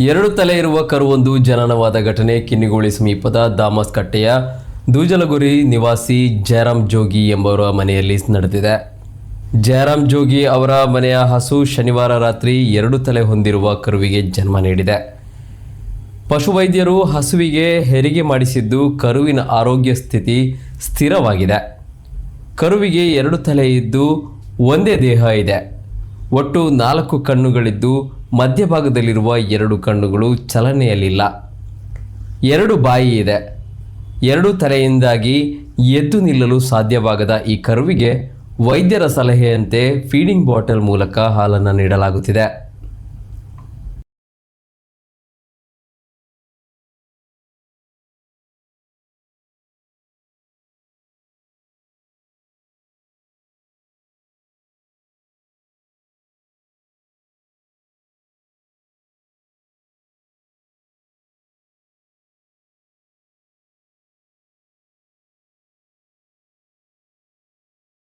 ಎರಡು ತಲೆ ಇರುವ ಕರುವೊಂದು ಜನನವಾದ ಘಟನೆ ಕಿನ್ನಿಗೋಳಿ ಸಮೀಪದ ದಾಮಸ್ ಕಟ್ಟೆಯ ದೂಜಲಗುರಿ ನಿವಾಸಿ ಜಯರಾಮ್ ಜೋಗಿ ಎಂಬವರ ಮನೆಯಲ್ಲಿ ನಡೆದಿದೆ. ಜಯರಾಮ್ ಜೋಗಿ ಅವರ ಮನೆಯ ಹಸು ಶನಿವಾರ ರಾತ್ರಿ ಎರಡು ತಲೆ ಹೊಂದಿರುವ ಕರುವಿಗೆ ಜನ್ಮ ನೀಡಿದೆ. ಪಶುವೈದ್ಯರು ಹಸುವಿಗೆ ಹೆರಿಗೆ ಮಾಡಿಸಿದ್ದು ಕರುವಿನ ಆರೋಗ್ಯ ಸ್ಥಿತಿ ಸ್ಥಿರವಾಗಿದೆ. ಕರುವಿಗೆ ಎರಡು ತಲೆ ಇದ್ದು ಒಂದೇ ದೇಹ ಇದೆ. ಒಟ್ಟು ನಾಲ್ಕು ಕಣ್ಣುಗಳಿದ್ದು ಮಧ್ಯಭಾಗದಲ್ಲಿರುವ ಎರಡು ಕಣ್ಣುಗಳು ಚಲನೆಯಲ್ಲಿಲ್ಲ. ಎರಡು ಬಾಯಿ ಇದೆ. ಎರಡು ತಲೆಯಿಂದಾಗಿ ಎದ್ದು ನಿಲ್ಲಲು ಸಾಧ್ಯವಾಗದ ಈ ಕರುವಿಗೆ ವೈದ್ಯರ ಸಲಹೆಯಂತೆ ಫೀಡಿಂಗ್ ಬಾಟಲ್ ಮೂಲಕ ಹಾಲನ್ನು ನೀಡಲಾಗುತ್ತಿದೆ.